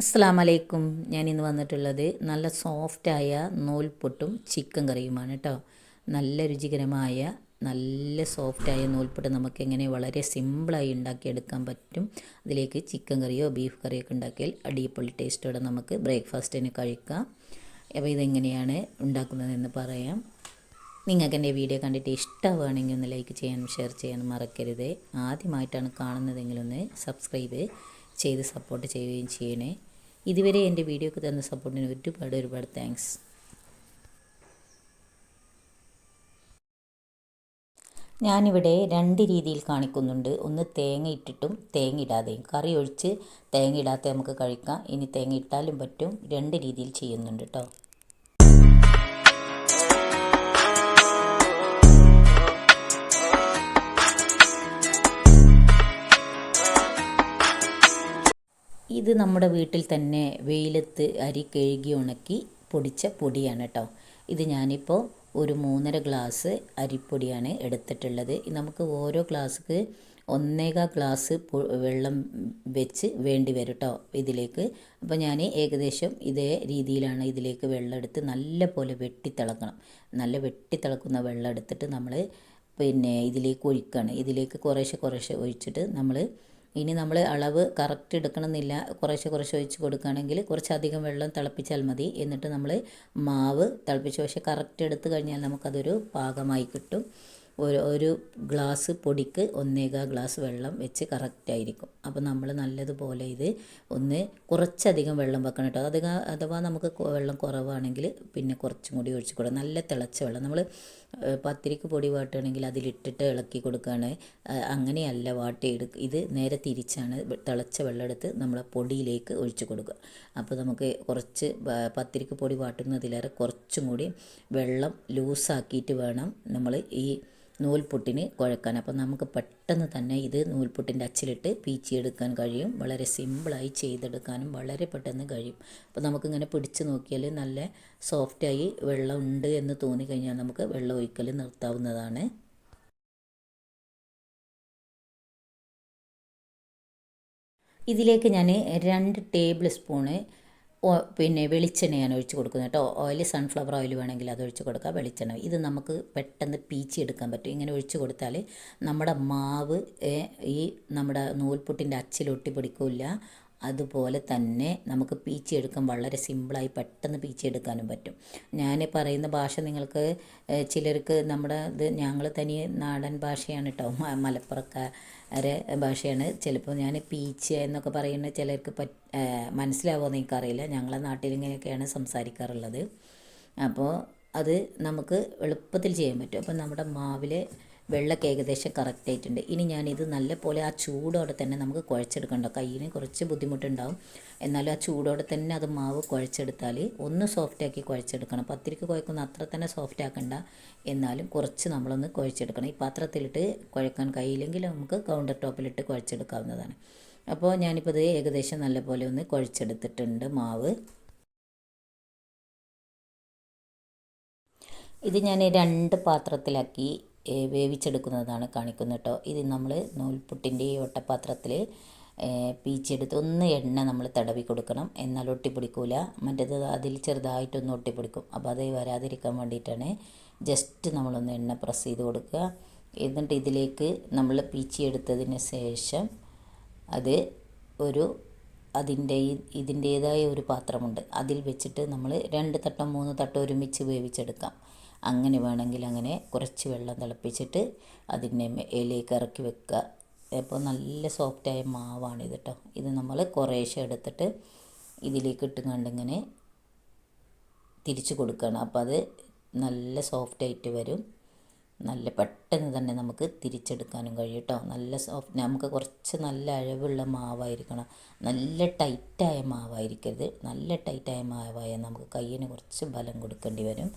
അസ്സാം വലൈക്കും ഞാൻ ഇന്ന് വന്നിട്ടുള്ളത് നല്ല സോഫ്റ്റായ നൂൽപുട്ടും ചിക്കൻ കറിയുമാണ് കേട്ടോ നല്ല രുചികരമായ നല്ല സോഫ്റ്റായ നൂൽപുട്ട് നമുക്ക് എങ്ങനെ വളരെ സിമ്പിളായി ഉണ്ടാക്കിയെടുക്കാൻ പറ്റും. അതിലേക്ക് ചിക്കൻ കറിയോ ബീഫ് കറിയോ ഒക്കെ ഉണ്ടാക്കിയാൽ അടിപൊളി ടേസ്റ്റോടെ നമുക്ക് ബ്രേക്ക്ഫാസ്റ്റിന് കഴിക്കാം. അപ്പോൾ ഇതെങ്ങനെയാണ് ഉണ്ടാക്കുന്നതെന്ന് പറയാം. നിങ്ങൾക്ക് എന്റെ വീഡിയോ കണ്ടിട്ട് ഇഷ്ടമാവുകയാണെങ്കിൽ ഒന്ന് ലൈക്ക് ചെയ്യാനും ഷെയർ ചെയ്യാനും മറക്കരുത്. ആദ്യമായിട്ടാണ് കാണുന്നതെങ്കിൽ ഒന്ന് സബ്സ്ക്രൈബ് ചെയ്ത് സപ്പോർട്ട് ചെയ്യുകയും ചെയ്യണേ. ഇതുവരെ എന്റെ വീഡിയോക്ക് തന്ന സപ്പോർട്ടിന് ഒരുപാട് ഒരുപാട് താങ്ക്സ് ഞാനിവിടെ രണ്ട് രീതിയിൽ കാണിക്കുന്നുണ്ട്. ഒന്ന് തേങ്ങ ഇട്ടിട്ടും തേങ്ങ ഇടാതെയും. കറി ഒഴിച്ച് തേങ്ങ ഇടാതെ നമുക്ക് കഴിക്കാം. ഇനി തേങ്ങ ഇട്ടാലും പറ്റും. രണ്ട് രീതിയിൽ ചെയ്യുന്നുണ്ട് കേട്ടോ ഇത് നമ്മുടെ വീട്ടിൽ തന്നെ വെയിലത്ത് അരി കഴുകി ഉണക്കി പൊടിച്ച പൊടിയാണ് കേട്ടോ ഇത് ഞാനിപ്പോൾ ഒരു മൂന്നര ഗ്ലാസ് അരിപ്പൊടിയാണ് എടുത്തിട്ടുള്ളത്. നമുക്ക് ഓരോ ഗ്ലാസ്ക്ക് ഒന്നേകാ ഗ്ലാസ് വെള്ളം വെച്ച് വേണ്ടി വരും കേട്ടോ ഇതിലേക്ക്. അപ്പോൾ ഞാൻ ഏകദേശം ഇതേ രീതിയിലാണ് ഇതിലേക്ക് വെള്ളം എടുത്ത് നല്ല പോലെ വെട്ടിത്തിളക്കണം. നല്ല വെട്ടിത്തിളക്കുന്ന വെള്ളം എടുത്തിട്ട് നമ്മൾ പിന്നെ ഇതിലേക്ക് ഒഴിക്കുകയാണ് ഇതിലേക്ക് കുറേശ്ശെ കുറേശ്ശെ ഒഴിച്ചിട്ട് നമ്മൾ ഇനി നമ്മൾ അളവ് കറക്റ്റ് എടുക്കണമെന്നില്ല. കുറേശ്ശെ കുറേശ്ശെ ഒഴിച്ച് കൊടുക്കുകയാണെങ്കിൽ കുറച്ചധികം വെള്ളം തിളപ്പിച്ചാൽ മതി. എന്നിട്ട് നമ്മൾ മാവ് തിളപ്പിച്ച് പക്ഷേ കറക്റ്റ് എടുത്തു കഴിഞ്ഞാൽ നമുക്കതൊരു പാകമായി കിട്ടും. ഒരു ഒരു ഗ്ലാസ് പൊടിക്ക് ഒന്നേകാ ഗ്ലാസ് വെള്ളം വെച്ച് കറക്റ്റായിരിക്കും അപ്പോൾ നമ്മൾ നല്ലതുപോലെ ഇത് ഒന്ന് കുറച്ചധികം വെള്ളം വെക്കണം കേട്ടോ അധികം അഥവാ നമുക്ക് വെള്ളം കുറവാണെങ്കിൽ പിന്നെ കുറച്ചും കൂടി ഒഴിച്ച് കൊടുക്കാം നല്ല തിളച്ച വെള്ളം. നമ്മൾ പത്തിരിക്ക് പൊടി വാട്ടുകയാണെങ്കിൽ അതിലിട്ടിട്ട് ഇളക്കി കൊടുക്കുകയാണ് അങ്ങനെയല്ല വാട്ടി എടുക്കുക ഇത് നേരെ തിരിച്ചാണ് തിളച്ച വെള്ളം എടുത്ത് നമ്മൾ പൊടിയിലേക്ക് ഒഴിച്ച് കൊടുക്കുക അപ്പോൾ നമുക്ക് കുറച്ച് പത്തിരിക്ക് പൊടി വാട്ടുന്നതിലേറെ കുറച്ചും കൂടി വെള്ളം ലൂസാക്കിയിട്ട് വേണം നമ്മൾ ഈ നൂൽപുട്ടിന് കുഴക്കാൻ അപ്പോൾ നമുക്ക് പെട്ടെന്ന് തന്നെ ഇത് നൂൽപുട്ടിന്റെ അച്ചിലിട്ട് പീച്ചിയെടുക്കാൻ കഴിയും. വളരെ സിമ്പിളായി ചെയ്തെടുക്കാനും വളരെ പെട്ടെന്ന് കഴിയും. അപ്പോൾ നമുക്കിങ്ങനെ പിടിച്ച് നോക്കിയാൽ നല്ല സോഫ്റ്റായി വെള്ളം ഉണ്ട് എന്ന് തോന്നിക്കഴിഞ്ഞാൽ നമുക്ക് വെള്ളം ഒഴിക്കൽ നിർത്താവുന്നതാണ്. ഇതിലേക്ക് ഞാൻ രണ്ട് ടേബിൾ സ്പൂണ് പിന്നെ വെളിച്ചെണ്ണ ഞാൻ ഒഴിച്ച് കൊടുക്കുന്നത് കേട്ടോ. ഓയിൽ സൺഫ്ലവർ ഓയിൽ വേണമെങ്കിൽ അത് ഒഴിച്ച് കൊടുക്കുക വെളിച്ചെണ്ണ. ഇത് നമുക്ക് പെട്ടെന്ന് പീച്ചി എടുക്കാൻ പറ്റും. ഇങ്ങനെ ഒഴിച്ച് കൊടുത്താൽ നമ്മുടെ മാവ് ഈ നമ്മുടെ നൂൽപുട്ടിന്റെ അച്ചിലൊട്ടി പിടിക്കില്ല അതുപോലെ തന്നെ നമുക്ക് പീച്ചെടുക്കാൻ വളരെ സിമ്പിളായി പെട്ടെന്ന് പീച്ചെടുക്കാനും പറ്റും. ഞാൻ പറയുന്ന ഭാഷ നിങ്ങൾക്ക് ചിലർക്ക് നമ്മുടെ ഇത് ഞങ്ങൾ തനി നാടൻ ഭാഷയാണ് കേട്ടോ മലപ്പുറക്കാരെ ഭാഷയാണ്. ചിലപ്പോൾ ഞാൻ പീച്ച് എന്നൊക്കെ പറയുന്നത് ചിലർക്ക് മനസ്സിലാവുമോ മനസ്സിലാവുമെന്ന് എനിക്കറിയില്ല. ഞങ്ങളെ നാട്ടിൽ ഇങ്ങനെയൊക്കെയാണ് സംസാരിക്കാറുള്ളത്. അപ്പോൾ അത് നമുക്ക് എളുപ്പത്തിൽ ചെയ്യാൻ പറ്റും. അപ്പോൾ നമ്മുടെ മാവിലെ വെള്ളമൊക്കെ ഏകദേശം കറക്റ്റ് ആയിട്ടുണ്ട്. ഇനി ഞാനിത് നല്ല പോലെ ആ ചൂടോടെ തന്നെ നമുക്ക് കുഴച്ചെടുക്കണ്ട കയ്യിന് കുറച്ച് ബുദ്ധിമുട്ടുണ്ടാവും. എന്നാലും ആ ചൂടോടെ തന്നെ അത് മാവ് കുഴച്ചെടുത്താൽ ഒന്ന് സോഫ്റ്റാക്കി കുഴച്ചെടുക്കണം. പത്തിരിക്ക് കുഴക്കുന്ന അത്ര തന്നെ സോഫ്റ്റ് ആക്കണ്ട. എന്നാലും കുറച്ച് നമ്മളൊന്ന് കുഴച്ചെടുക്കണം. ഈ പാത്രത്തിലിട്ട് കുഴക്കാൻ കഴിയില്ലെങ്കിൽ നമുക്ക് കൗണ്ടർ ടോപ്പിലിട്ട് കുഴച്ചെടുക്കാവുന്നതാണ്. അപ്പോൾ ഞാനിപ്പോൾ ഇത് ഏകദേശം നല്ലപോലെ ഒന്ന് കുഴച്ചെടുത്തിട്ടുണ്ട് മാവ്. ഇത് ഞാൻ രണ്ട് പാത്രത്തിലാക്കി വേവിച്ചെടുക്കുന്നതാണ് കാണിക്കുന്നത് കേട്ടോ. ഇത് നമ്മൾ നൂൽപുട്ടിന്റെ ഈ ഒട്ടപ്പാത്രത്തിൽ പീച്ചെടുത്ത് ഒന്ന് എണ്ണ നമ്മൾ തടവി കൊടുക്കണം. എന്നാൽ ഒട്ടിപ്പിടിക്കൂല. മറ്റേത് അതിൽ ചെറുതായിട്ടൊന്ന് ഒട്ടിപ്പിടിക്കും. അപ്പോൾ അത് വരാതിരിക്കാൻ വേണ്ടിയിട്ടാണ് ജസ്റ്റ് നമ്മളൊന്ന് എണ്ണ പ്രസ് ചെയ്ത് കൊടുക്കുക. എന്നിട്ട് ഇതിലേക്ക് നമ്മൾ പീച്ചിയെടുത്തതിന് ശേഷം അത് ഒരു അതിന്റെ ഇതിന്റേതായ ഒരു പാത്രമുണ്ട്. അതിൽ വെച്ചിട്ട് നമ്മൾ രണ്ട് തട്ടോ മൂന്ന് തട്ടോ ഒരുമിച്ച് വേവിച്ചെടുക്കാം. അങ്ങനെ വേണമെങ്കിൽ അങ്ങനെ കുറച്ച് വെള്ളം തിളപ്പിച്ചിട്ട് അതിനെ ഇലയിലേക്ക് ഇറക്കി വെക്കുക. അപ്പോൾ നല്ല സോഫ്റ്റായ മാവാണിത് കേട്ടോ ഇത് നമ്മൾ കുറേശ്ശെ എടുത്തിട്ട് ഇതിലേക്ക് ഇട്ടുകൊണ്ട് ഇങ്ങനെ തിരിച്ചു കൊടുക്കണം അപ്പോൾ അത് നല്ല സോഫ്റ്റായിട്ട് വരും. നല്ല പെട്ടെന്ന് തന്നെ നമുക്ക് തിരിച്ചെടുക്കാനും കഴിയും കേട്ടോ നല്ല സോഫ്റ്റ് നമുക്ക് കുറച്ച് നല്ല അഴവുള്ള മാവായിരിക്കണം. നല്ല ടൈറ്റായ മാവായിരിക്കരുത്. നല്ല ടൈറ്റായ മാവായാൽ നമുക്ക് കയ്യിന് കുറച്ച് ബലം കൊടുക്കേണ്ടി വരും.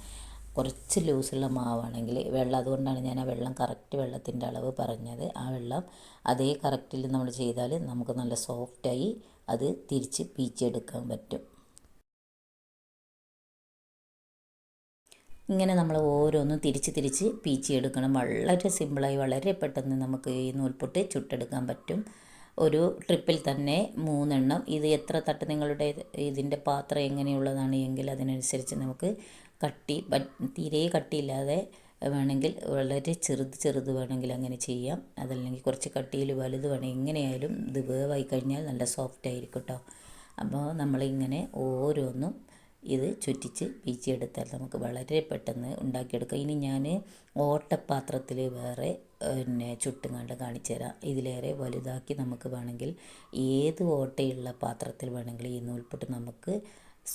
കുറച്ച് ലൂസുള്ള മാവാണെങ്കിൽ വെള്ളം അതുകൊണ്ടാണ് ഞാൻ ആ വെള്ളം കറക്റ്റ് വെള്ളത്തിന്റെ അളവ് പറഞ്ഞത്. ആ വെള്ളം അതേ കറക്റ്റിൽ നമ്മൾ ചെയ്താൽ നമുക്ക് നല്ല സോഫ്റ്റായി അത് തിരിച്ച് പീച്ചെടുക്കാൻ പറ്റും. ഇങ്ങനെ നമ്മൾ ഓരോന്നും തിരിച്ച് തിരിച്ച് പീച്ചെടുക്കണം വളരെ സിമ്പിളായി വളരെ പെട്ടെന്ന് നമുക്ക് ഈ നൂൽപൊട്ട് ചുട്ടെടുക്കാൻ പറ്റും. ഒരു ട്രിപ്പിൽ തന്നെ മൂന്നെണ്ണം. ഇത് എത്ര തട്ട് നിങ്ങളുടെ ഇതിന്റെ പാത്രം എങ്ങനെയുള്ളതാണ് എങ്കിൽ അതിനനുസരിച്ച് നമുക്ക് കട്ടി തീരെ കട്ടിയില്ലാതെ വേണമെങ്കിൽ വളരെ ചെറുത് ചെറുത് വേണമെങ്കിൽ അങ്ങനെ ചെയ്യാം. അതല്ലെങ്കിൽ കുറച്ച് കട്ടിയിൽ വലുത് വേണം എങ്ങനെയായാലും ഇത് വേവായി കഴിഞ്ഞാൽ നല്ല സോഫ്റ്റ് ആയിരിക്കും കേട്ടോ അപ്പോൾ നമ്മളിങ്ങനെ ഓരോന്നും ഇത് ചുറ്റിച്ച് പീച്ചിയെടുത്താൽ നമുക്ക് വളരെ പെട്ടെന്ന് ഉണ്ടാക്കിയെടുക്കാം. ഇനി ഞാൻ ഓട്ടപാത്രത്തിൽ വേറെ പിന്നെ ചുട്ടുങ്ങാണ്ട് കാണിച്ചു തരാം. ഇതിലേറെ വലുതാക്കി നമുക്ക് വേണമെങ്കിൽ ഏത് ഓട്ടയുള്ള പാത്രത്തിൽ വേണമെങ്കിൽ ഈ നൂൽപുട്ട് നമുക്ക്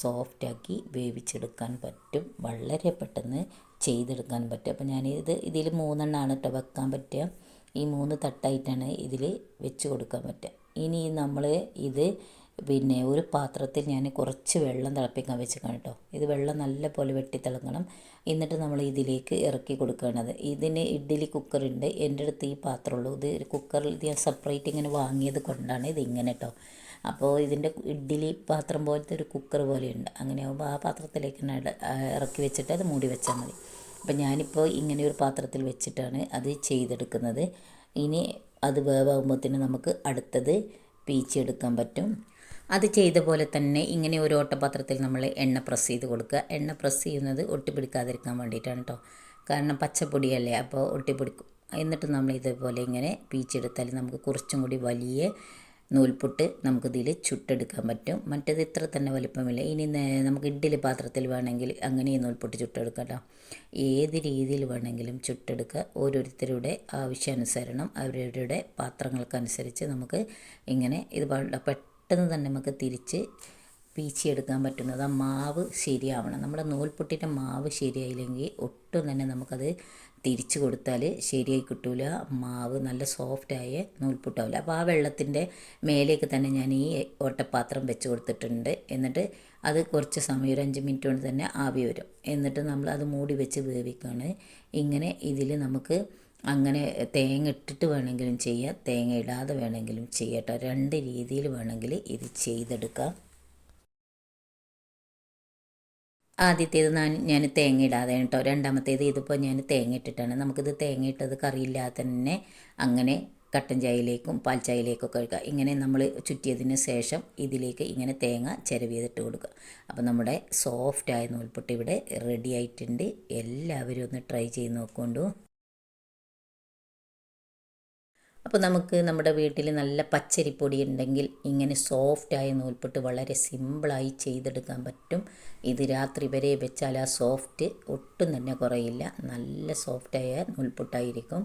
സോഫ്റ്റാക്കി വേവിച്ചെടുക്കാൻ പറ്റും. വളരെ പെട്ടെന്ന് ചെയ്തെടുക്കാൻ പറ്റും. അപ്പോൾ ഞാനിത് ഇതിൽ മൂന്നെണ്ണമാണ് കേട്ടോ വെക്കാൻ പറ്റുക ഈ മൂന്ന് തട്ടായിട്ടാണ് ഇതിൽ വെച്ച് കൊടുക്കാൻ പറ്റുക ഇനി നമ്മൾ ഇത് പിന്നെ ഒരു പാത്രത്തിൽ ഞാൻ കുറച്ച് വെള്ളം തിളപ്പിക്കാൻ വെച്ചേക്കാണ് കേട്ടോ ഇത് വെള്ളം നല്ല പോലെ വെട്ടി തിളങ്ങണം. എന്നിട്ട് നമ്മൾ ഇതിലേക്ക് ഇറക്കി കൊടുക്കുകയാണത് ഇതിന് ഇഡ്ഡലി കുക്കറുണ്ട് എന്റെ അടുത്ത് ഈ പാത്രമുള്ളൂ ഇത് കുക്കറിൽ ഇത് ഞാൻ സെപ്പറേറ്റ് ഇങ്ങനെ വാങ്ങിയത് കൊണ്ടാണ് ഇത് ഇങ്ങനെ കേട്ടോ അപ്പോൾ ഇതിന്റെ ഇഡ്ഡലി പാത്രം പോലത്തെ ഒരു കുക്കർ പോലെയുണ്ട്. അങ്ങനെ ആകുമ്പോൾ ആ പാത്രത്തിലേക്ക് ഇറക്കി വെച്ചിട്ട് അത് മൂടി വെച്ചാൽ മതി. അപ്പം ഞാനിപ്പോൾ ഇങ്ങനെ ഒരു പാത്രത്തിൽ വെച്ചിട്ടാണ് അത് ചെയ്തെടുക്കുന്നത്. ഇനി അത് വേവാകുമ്പോഴത്തേന് നമുക്ക് അടുത്തത് പീച്ചെടുക്കാൻ പറ്റും. അത് ചെയ്ത പോലെ തന്നെ ഇങ്ങനെ ഒരു ഓട്ടപാത്രത്തിൽ നമ്മൾ എണ്ണ പ്രസ് ചെയ്ത് കൊടുക്കുക. എണ്ണ പ്രസ് ചെയ്യുന്നത് ഒട്ടിപ്പിടിക്കാതിരിക്കാൻ വേണ്ടിയിട്ടാണ് കേട്ടോ കാരണം പച്ചപ്പൊടിയല്ലേ അപ്പോൾ ഒട്ടിപ്പിടിക്കും. എന്നിട്ട് നമ്മൾ ഇതേപോലെ ഇങ്ങനെ പീച്ചെടുത്താൽ നമുക്ക് കുറച്ചും കൂടി വലിയ നൂൽപുട്ട് നമുക്കിതിൽ ചുട്ടെടുക്കാൻ പറ്റും. മറ്റേത് ഇത്ര തന്നെ വലിപ്പമില്ല. ഇനി നമുക്ക് ഇഡ്ഡലി പാത്രത്തിൽ വേണമെങ്കിൽ അങ്ങനെ നൂൽപുട്ട് ചുട്ടെടുക്കാം കേട്ടോ ഏത് രീതിയിൽ വേണമെങ്കിലും ചുട്ടെടുക്കുക. ഓരോരുത്തരുടെ ആവശ്യാനുസരണം അവരവരുടെ പാത്രങ്ങൾക്കനുസരിച്ച് നമുക്ക് ഇങ്ങനെ ഇത് പെട്ടെന്ന് തന്നെ നമുക്ക് തിരിച്ച് പീച്ചിയെടുക്കാൻ പറ്റുന്നത് ആ മാവ് ശരിയാവണം. നമ്മുടെ നൂൽപുട്ടിന്റെ മാവ് ശരിയായില്ലെങ്കിൽ ഒട്ടും തന്നെ നമുക്കത് തിരിച്ചു കൊടുത്താൽ ശരിയായി കിട്ടൂല. മാവ് നല്ല സോഫ്റ്റായ നൂൽപുട്ടാവില്ല. അപ്പോൾ ആ വെള്ളത്തിന്റെ മേലേക്ക് തന്നെ ഞാൻ ഈ ഓട്ടപാത്രം വെച്ച് കൊടുത്തിട്ടുണ്ട്. എന്നിട്ട് അത് കുറച്ച് സമയം ഒരു അഞ്ച് മിനിറ്റ് കൊണ്ട് തന്നെ ആവി വരും. എന്നിട്ട് നമ്മൾ അത് മൂടി വെച്ച് വേവിക്കുകയാണ്. ഇങ്ങനെ ഇതിൽ നമുക്ക് അങ്ങനെ തേങ്ങ ഇട്ടിട്ട് വേണമെങ്കിലും ചെയ്യാം തേങ്ങ ഇടാതെ വേണമെങ്കിലും ചെയ്യട്ടോ രണ്ട് രീതിയിൽ വേണമെങ്കിൽ ഇത് ചെയ്തെടുക്കാം. ആദ്യത്തേത് ഞാൻ ഞാൻ തേങ്ങ ഇടാതെ കേട്ടോ. രണ്ടാമത്തേത് ഇതിപ്പോൾ ഞാൻ തേങ്ങ ഇട്ടിട്ടാണ് നമുക്കിത് തേങ്ങ ഇട്ടത് കറിയില്ലാതെ തന്നെ അങ്ങനെ കട്ടൻ ചായയിലേക്കും പാൽ ചായയിലേക്കും ഒക്കെ ഒഴിക്കുക. ഇങ്ങനെ നമ്മൾ ചുറ്റിയതിന് ശേഷം ഇതിലേക്ക് ഇങ്ങനെ തേങ്ങ ചിരവിയതിട്ട് കൊടുക്കുക. അപ്പോൾ നമ്മുടെ സോഫ്റ്റായ നൂൽപ്പൊട്ട് ഇവിടെ റെഡി ആയിട്ടുണ്ട്. എല്ലാവരും ഒന്ന് ട്രൈ ചെയ്ത് നോക്കൊണ്ടു. അപ്പോൾ നമുക്ക് നമ്മുടെ വീട്ടിൽ നല്ല പച്ചരിപ്പൊടി ഉണ്ടെങ്കിൽ ഇങ്ങനെ സോഫ്റ്റായ നൂൽപുട്ട് വളരെ സിമ്പിളായി ചെയ്തെടുക്കാൻ പറ്റും. ഇത് രാത്രി വരെ വെച്ചാൽ ആ സോഫ്റ്റ് ഒട്ടും തന്നെ കുറയില്ല. നല്ല സോഫ്റ്റായ നൂൽപുട്ടായിരിക്കും.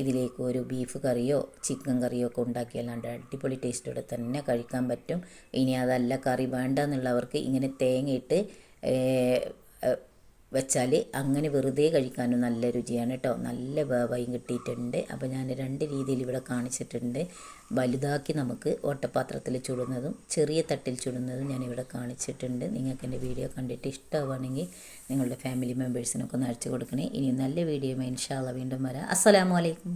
ഇതിലേക്ക് ഒരു ബീഫ് കറിയോ ചിക്കൻ കറിയോ ഒക്കെ നല്ല അടിപൊളി ടേസ്റ്റോടെ തന്നെ കഴിക്കാൻ പറ്റും. ഇനി അതല്ല കറി വേണ്ട എന്നുള്ളവർക്ക് ഇങ്ങനെ തേങ്ങയിട്ട് വെച്ചാൽ അങ്ങനെ വെറുതെ കഴിക്കാനും നല്ല രുചിയാണ് കേട്ടോ നല്ല വേവായും കിട്ടിയിട്ടുണ്ട്. അപ്പോൾ ഞാൻ രണ്ട് രീതിയിൽ ഇവിടെ കാണിച്ചിട്ടുണ്ട്. വലുതാക്കി നമുക്ക് ഓട്ടപാത്രത്തിൽ ചുടുന്നതും ചെറിയ തട്ടിൽ ചുടുന്നതും ഞാൻ ഇവിടെ കാണിച്ചിട്ടുണ്ട്. നിങ്ങൾക്ക് എന്റെ വീഡിയോ കണ്ടിട്ട് ഇഷ്ടമാവുകയാണെങ്കിൽ നിങ്ങളുടെ ഫാമിലി മെമ്പേഴ്സിനൊക്കെ ഒന്ന് അയച്ചു കൊടുക്കണേ. ഇനി നല്ല വീഡിയോ ഇൻഷാല്ല വീണ്ടും വരാം. അസ്സലാമലൈക്കും